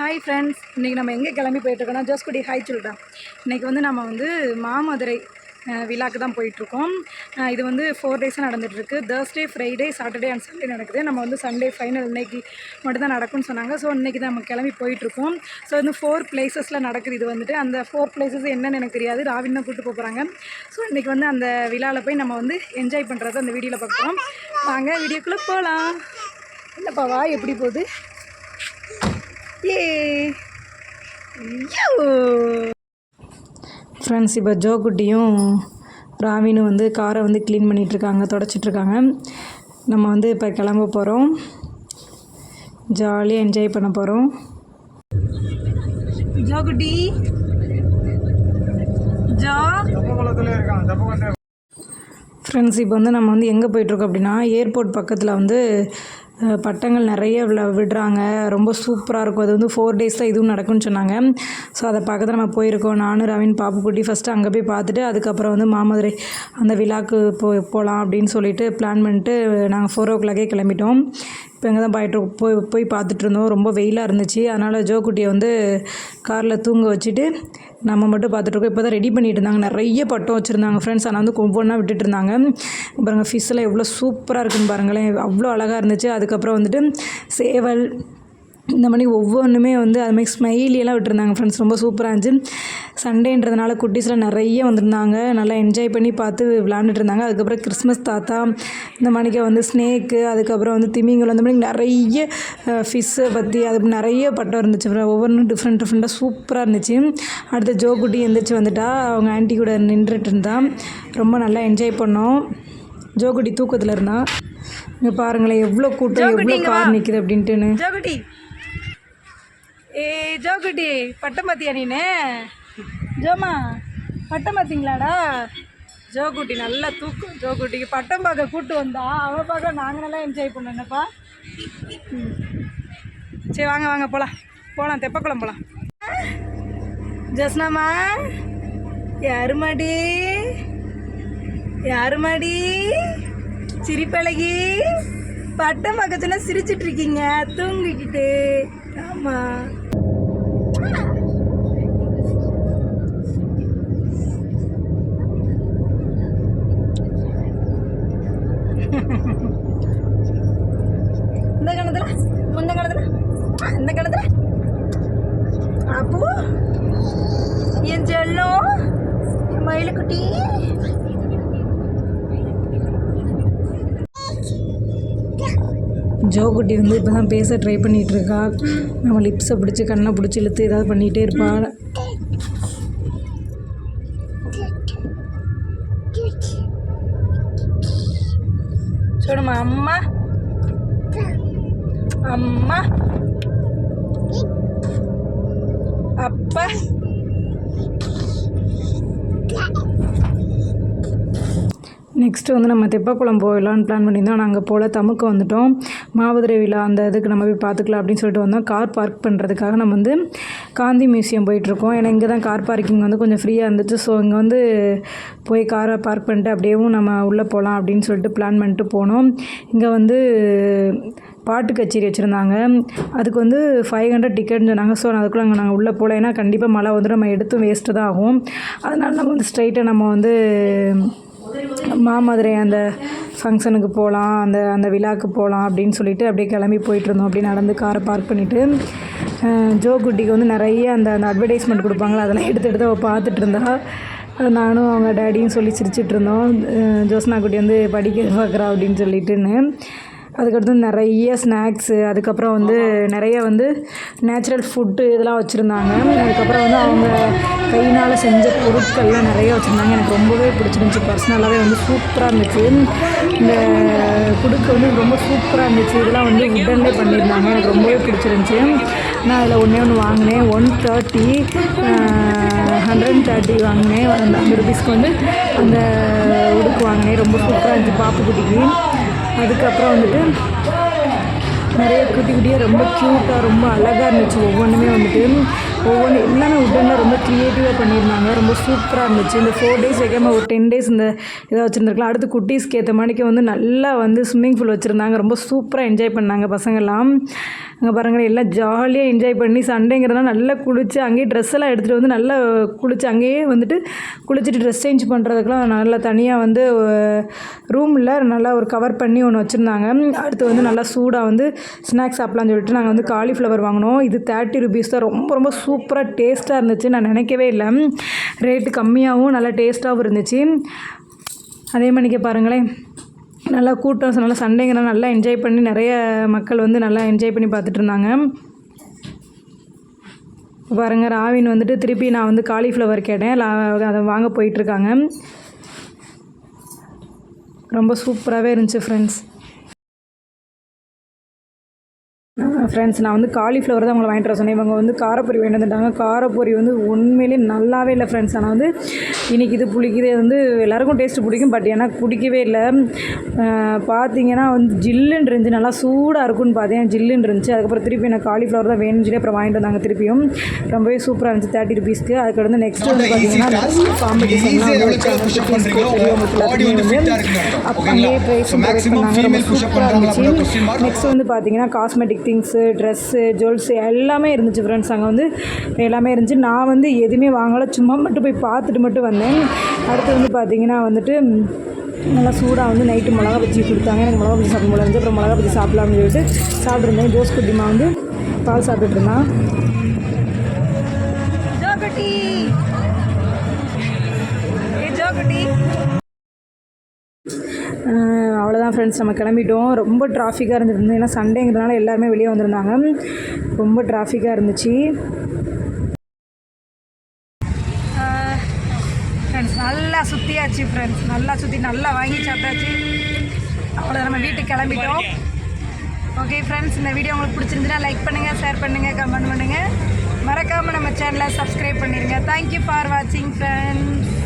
Hi friends இன்றைக்கி நம்ம எங்கே கிளம்பி போயிட்டுருக்கோம்னா ஜோஸ்குடி ஹாய் சொல்கிறேன் இன்றைக்கி வந்து நம்ம வந்து மாமதுரை விழாக்கு தான் போயிட்டுருக்கோம். இது வந்து ஃபோர் டேஸாக நடந்துகிட்ருக்கு Thursday Friday Saturday and Sunday நடக்குது. நம்ம வந்து சண்டே ஃபைனல் இன்னைக்கு மட்டும் தான் நடக்கும்னு சொன்னாங்க. ஸோ இன்றைக்கி தான் நம்ம கிளம்பி போயிட்டுருக்கோம். ஸோ வந்து ஃபோர் பிளேசஸில் நடக்குது இது வந்துட்டு. அந்த ஃபோர் பிளேசஸ் என்னென்னு எனக்கு தெரியாது. ராவின் தான் கூப்பிட்டு போகிறாங்க ஸோ இன்றைக்கி வந்து அந்த விழாவில் போய் நம்ம வந்து என்ஜாய் பண்ணுறது அந்த வீடியோவில் பார்க்குறோம் வாங்க வீடியோக்குள்ளே போகலாம் இல்லைப்பா வா எப்படி போகுது? ஏ ஃப்ரெண்ட்ஸ் இப்போ ஜோகுட்டியும் ராவினும் வந்து காரை வந்து க்ளீன் பண்ணிகிட்ருக்காங்க தொடச்சிட்ருக்காங்க நம்ம வந்து இப்போ கிளம்ப போகிறோம் ஜாலியாக என்ஜாய் பண்ண போகிறோம் ஜோகுட்டி? ஜோ? ஃப்ரெண்ட்ஸ் இப்போ வந்து நம்ம வந்து எங்கே போயிட்டுருக்கோம் அப்படின்னா ஏர்போர்ட் பக்கத்தில் வந்து பட்டங்கள் நிறைய விடுறாங்க. ரொம்ப சூப்பராக இருக்கும். அது வந்து ஃபோர் டேஸ் தான் இதுவும் நடக்கும்னு சொன்னாங்க. ஸோ அதை பார்க்க நம்ம போயிருக்கோம். நானும் ரவின் பாப்புக்குட்டி ஃபஸ்ட்டு அங்கே போய் பார்த்துட்டு அதுக்கப்புறம் வந்து மாமதுரை அந்த விழாக்கு போ போகலாம் அப்படின்னு சொல்லிட்டு பிளான் பண்ணிட்டு நாங்கள் ஃபோர் ஓ கிளாக்கே கிளம்பிட்டோம். இப்போ எங்கே தான் போயிட்டு போய் போய் பார்த்துட்டு இருந்தோம். ரொம்ப வெயிலாக இருந்துச்சு. அதனால் ஜோக்குட்டியை வந்து காரில் தூங்க வச்சுட்டு நம்ம மட்டும் பார்த்துட்ருக்கோம் இப்போ தான் ரெடி பண்ணிட்டு இருந்தாங்க. நிறைய பட்டம் வச்சுருந்தாங்க ஃப்ரெண்ட்ஸ் ஆனால் வந்து ஒவ்வொன்றா விட்டுட்டு இருந்தாங்க. பாருங்கள் ஃபிஷ்ஷெல்லாம் எவ்வளோ சூப்பராக இருக்குன்னு பாருங்களேன். அவ்வளோ அழகாக இருந்துச்சு. அதுக்கப்புறம் வந்துட்டு சேவல் இந்த மாதிரி ஒவ்வொன்றுமே வந்து அது மாதிரி ஸ்மைலி எல்லாம் விட்டுருந்தாங்க ஃப்ரெண்ட்ஸ் ரொம்ப சூப்பராக இருந்துச்சு. சண்டேன்றதுனால குட்டீஸ்லாம் நிறைய வந்திருந்தாங்க. நல்லா என்ஜாய் பண்ணி பார்த்து விளாண்டுட்டு இருந்தாங்க. அதுக்கப்புறம் கிறிஸ்மஸ் தாத்தா இந்த மாதிரிக்க வந்து ஸ்னேக்கு அதுக்கப்புறம் வந்து திமிங்கலம் அந்த மாதிரி நிறைய ஃபிஷ்ஷை பற்றி அது நிறைய பட்டம் இருந்துச்சு. அப்புறம் ஒவ்வொன்றும் டிஃப்ரெண்ட் டிஃப்ரெண்ட்டாக சூப்பராக இருந்துச்சு. அடுத்து ஜோ குட்டி எந்திரிச்சு வந்துட்டா. அவங்க ஆன்ட்டி கூட நின்றுட்டு இருந்தா. ரொம்ப நல்லா என்ஜாய் பண்ணோம். ஜோ குட்டி தூக்கத்தில் இருந்தா. இங்கே பாருங்களேன் எவ்வளோ கூட்டம் எவ்வளோ கார் நிற்கிது அப்படின்ட்டுன்னு. ஜோகுட்டி ஏ ஜோகுட்டி பட்டம் பார்த்தியா நீனு? ஜோமா பட்டம் பார்த்தீங்களாடா ஜோகுட்டி நல்லா தூக்கும் ஜோகுட்டிக்கு பட்டம் பார்க்க கூட்டு வந்தா அவ பார்க்க நாங்கள் நல்லா என்ஜாய் பண்ணோம் என்னப்பா? ம். சரி வாங்க வாங்க போகலாம் போகலாம் தெப்பக்குளம் போகலாம் ஜஸ்னாமா யாருமாடி? யாருமாடி? சிரிப்பழகி. பட்டம் பக்கத்தில் சிரிச்சிட்ருக்கீங்க சிரிச்சிட்டு இருக்கீங்க தூங்கிக்கிட்டு. ஆமாம் இந்த கணத்துல முந்த கணத்துல இந்த கணத்துல அப்போ என் செல்லம் மயிலுக்குட்டி ஜோகுட்டி வந்து இப்போ தான் பேச ட்ரை பண்ணிகிட்டு இருக்கா நம்ம லிப்ஸை பிடிச்சி கண்ணை பிடிச்சி இழுத்து ஏதாவது பண்ணிகிட்டே இருப்பா சொல்லுமா அம்மா அம்மா அப்பா நெக்ஸ்ட்டு வந்து நம்ம தெப்பக்குளம் போயிடலான்னு பிளான் பண்ணியிருந்தோம். நாங்கள் போல் தமுக்கு வந்துட்டோம். மாவதுரை விழா அந்த இதுக்கு நம்ம போய் பார்த்துக்கலாம் அப்படின்னு சொல்லிட்டு வந்தோம். கார் பார்க் பண்ணுறதுக்காக நம்ம வந்து காந்தி மியூசியம் போயிட்டுருக்கோம். ஏன்னா இங்கே தான் கார் பார்க்கிங் வந்து கொஞ்சம் ஃப்ரீயாக இருந்துச்சு. ஸோ இங்கே வந்து போய் காரை பார்க் பண்ணிட்டு அப்படியேவும் நம்ம உள்ளே போகலாம் அப்படின்னு சொல்லிட்டு பிளான் பண்ணிட்டு போனோம். இங்கே வந்து பாட்டு கச்சேரி வச்சுருந்தாங்க. அதுக்கு வந்து ஃபைவ் ஹண்ட்ரட் டிக்கெட்னு சொன்னாங்க. ஸோ அதுக்குள்ளே அங்கே நாங்கள் உள்ளே போகல ஏன்னா கண்டிப்பாக மழை வந்து நம்ம எடுத்தும் வேஸ்ட்டு தான் ஆகும். அதனால் நம்ம வந்து ஸ்ட்ரைட்டாக நம்ம வந்து மாமதுரை அந்த ஃபங்க்ஷனுக்கு போகலாம் அந்த அந்த விழாக்கு போகலாம் அப்படின்னு சொல்லிட்டு அப்படியே கிளம்பி போயிட்டுருந்தோம். அப்படியே நடந்து காரை பார்க் பண்ணிவிட்டு ஜோ குட்டிக்கு வந்து நிறைய அந்த அந்த அட்வர்டைஸ்மெண்ட் கொடுப்பாங்களா அதெல்லாம் எடுத்து எடுத்து அவள் பார்த்துட்டு இருந்தா நானும் அவங்க டேடியும் சொல்லி சிரிச்சிட்டு இருந்தோம் ஜோஸ்னா குட்டி வந்து படிக்க பார்க்குறா அப்படின்னு சொல்லிட்டுன்னு. அதுக்கடுத்து நிறைய ஸ்நாக்ஸு அதுக்கப்புறம் வந்து நிறைய வந்து நேச்சுரல் ஃபுட்டு இதெல்லாம் வச்சுருந்தாங்க. அதுக்கப்புறம் வந்து அவங்க கையினால் செஞ்ச பொருட்கள்லாம் நிறைய வச்சுருந்தாங்க. எனக்கு ரொம்பவே பிடிச்சிருந்துச்சி. பர்சனலாகவே வந்து சூப்பராக இருந்துச்சு. இந்த குடுக்க வந்து ரொம்ப சூப்பராக இருந்துச்சு. இதெல்லாம் வந்து உடனே பண்ணியிருந்தாங்க. எனக்கு ரொம்பவே பிடிச்சிருந்துச்சி. நான் அதில் ஒன்றே ஒன்று வாங்கினேன். One thirty hundred and thirty வாங்கினேன். அந்த ருபீஸ்க்கு வந்து அந்த உடுக்கு வாங்கினேன். ரொம்ப சூப்பராக இருந்துச்சு. பாப்பு குட்டிக்கு. அதுக்கப்புறம் வந்துட்டு நிறைய குட்டி குட்டியாக ரொம்ப க்யூட்டாக ரொம்ப அழகாக இருந்துச்சு. ஒவ்வொன்றுமே வந்துட்டு ஒவ்வொன்று எல்லாமே உட்டனில் ரொம்ப க்ரியேட்டிவாக பண்ணியிருந்தாங்க. ரொம்ப சூப்பராக இருந்துச்சு. இந்த ஃபோர் டேஸ் வைக்காமல் ஒரு டென் டேஸ் இந்த இதை வச்சுருந்துருக்கலாம். அடுத்து குட்டீஸ்க்கு ஏற்ற மணிக்கு வந்து நல்லா வந்து ஸ்விம்மிங் பூல் வச்சுருந்தாங்க. ரொம்ப சூப்பராக என்ஜாய் பண்ணாங்க பசங்கள்லாம் அங்கே பாருங்கள் எல்லாம் ஜாலியாக என்ஜாய் பண்ணி சண்டேங்கிறதுனால நல்லா குளித்து அங்கேயே ட்ரெஸ் எல்லாம் எடுத்துகிட்டு வந்து நல்லா குளித்து அங்கேயே வந்துட்டு குளிச்சுட்டு ட்ரெஸ் சேஞ்ச் பண்ணுறதுக்குலாம் நல்லா தனியாக வந்து ரூமில் நல்லா ஒரு கவர் பண்ணி ஒன்று வச்சுருந்தாங்க. அடுத்து வந்து நல்லா சூடாக வந்து ஸ்நாக்ஸ் சாப்பிட்லான்னு சொல்லிட்டு நாங்கள் வந்து காலிஃப்ளவர் வாங்கினோம். இது தேர்ட்டி ருபீஸ் தான். ரொம்ப ரொம்ப சூ சூப்பராக டேஸ்ட்டாக இருந்துச்சு. நான் நினைக்கவே இல்லை. ரேட்டு கம்மியாகவும் நல்லா டேஸ்ட்டாகவும் இருந்துச்சு. அதே மாதிரிக்கே பாருங்களேன். நல்லா கூட்டம் நல்லா சண்டைங்கிற நல்லா என்ஜாய் பண்ணி நிறைய மக்கள் வந்து நல்லா என்ஜாய் பண்ணி பார்த்துட்டு இருந்தாங்க. பாருங்க ராவின் வந்துட்டு திருப்பி நான் வந்து காலிஃப்ளவர் கேட்டேன். அதை வாங்க போயிட்டுருக்காங்க ரொம்ப சூப்பராகவே இருந்துச்சு ஃப்ரெண்ட்ஸ் ஃப்ரெண்ட்ஸ் நான் வந்து காலிஃப்ளவர் தான் உங்களை வாங்கிட்டு வர சொன்னேன். இவங்க வந்து காரப்பொரி வாங்கிட்டு வந்துட்டாங்க. காரப்பொரி வந்து உண்மையிலே நல்லாவே இல்லை ஃப்ரெண்ட்ஸ் ஆனால் வந்து இன்றைக்கி இது பிடிக்குது இது வந்து எல்லாருக்கும் டேஸ்ட்டு பிடிக்கும். பட் எனக்கு பிடிக்கவே இல்லை. பார்த்தீங்கன்னா வந்து ஜில்லுன்னு இருந்துச்சு. நல்லா சூடாக இருக்கும்னு பார்த்தேன் ஜில்லுன்னு இருந்துச்சு. அதுக்கப்புறம் திருப்பி எனக்கு காலிஃப்ளவர் தான் வேணும்னு சொல்லி அப்புறம் வாங்கிட்டு வந்தாங்க திருப்பியும். ரொம்பவே சூப்பராக இருந்துச்சு தேர்ட்டி ருபீஸ்க்கு அதுக்கு வந்து நெக்ஸ்ட் வந்து பார்த்தீங்கன்னா அப்போ அங்கேயே ப்ரைஸ் பண்ணாங்க. ரொம்ப சூப்பராக இருந்துச்சு நெக்ஸ்ட் வந்து பார்த்தீங்கன்னா காஸ்மெட்டிக் திங்ஸு ட்ரெஸ்ஸு ஜுவல்ஸு எல்லாமே இருந்துச்சு ஃப்ரெண்ட்ஸ் அங்கே வந்து எல்லாமே இருந்துச்சு. நான் வந்து எதுவுமே வாங்கலை. சும்மா மட்டும் போய் பார்த்துட்டு மட்டும் வந்தேன். அடுத்து வந்து பார்த்தீங்கன்னா வந்துட்டு நல்லா சூடாக வந்து நைட்டு மிளகா பஜ்ஜி கொடுத்தாங்க. எனக்கு மிளகா பஜ்ஜி சாப்பிட முடியாது அப்புறம் மிளகா பஜ்ஜி சாப்பிடலாம்னு சொல்லிட்டு சாப்பிட்ருந்தேன் ஜோஸ் குட்டிமா வந்து பால் சாப்பிட்டுட்டு இருந்தான். ஃப்ரெண்ட்ஸ் நம்ம கிளம்பிட்டோம். ரொம்ப டிராஃபிக்காக இருந்துருந்து ஏன்னா சண்டேங்கிறதுனால எல்லாருமே வெளியே வந்திருந்தாங்க. ரொம்ப டிராஃபிக்காக இருந்துச்சு. ஃப்ரெண்ட்ஸ் நல்லா சுற்றியாச்சு ஃப்ரெண்ட்ஸ் நல்லா சுற்றி நல்லா வாங்கி சாப்பிட்டாச்சு. அவ்வளோ நம்ம வீட்டுக்கு கிளம்பிட்டோம். ஓகே ஃப்ரெண்ட்ஸ் இந்த வீடியோ உங்களுக்கு பிடிச்சிருந்துன்னா லைக் பண்ணுங்கள் ஷேர் பண்ணுங்கள் கமெண்ட் பண்ணுங்கள் மறக்காமல் நம்ம சேனலை சப்ஸ்கிரைப் பண்ணிடுங்க தேங்க்யூ ஃபார் வாட்சிங் ஃப்ரெண்ட்ஸ்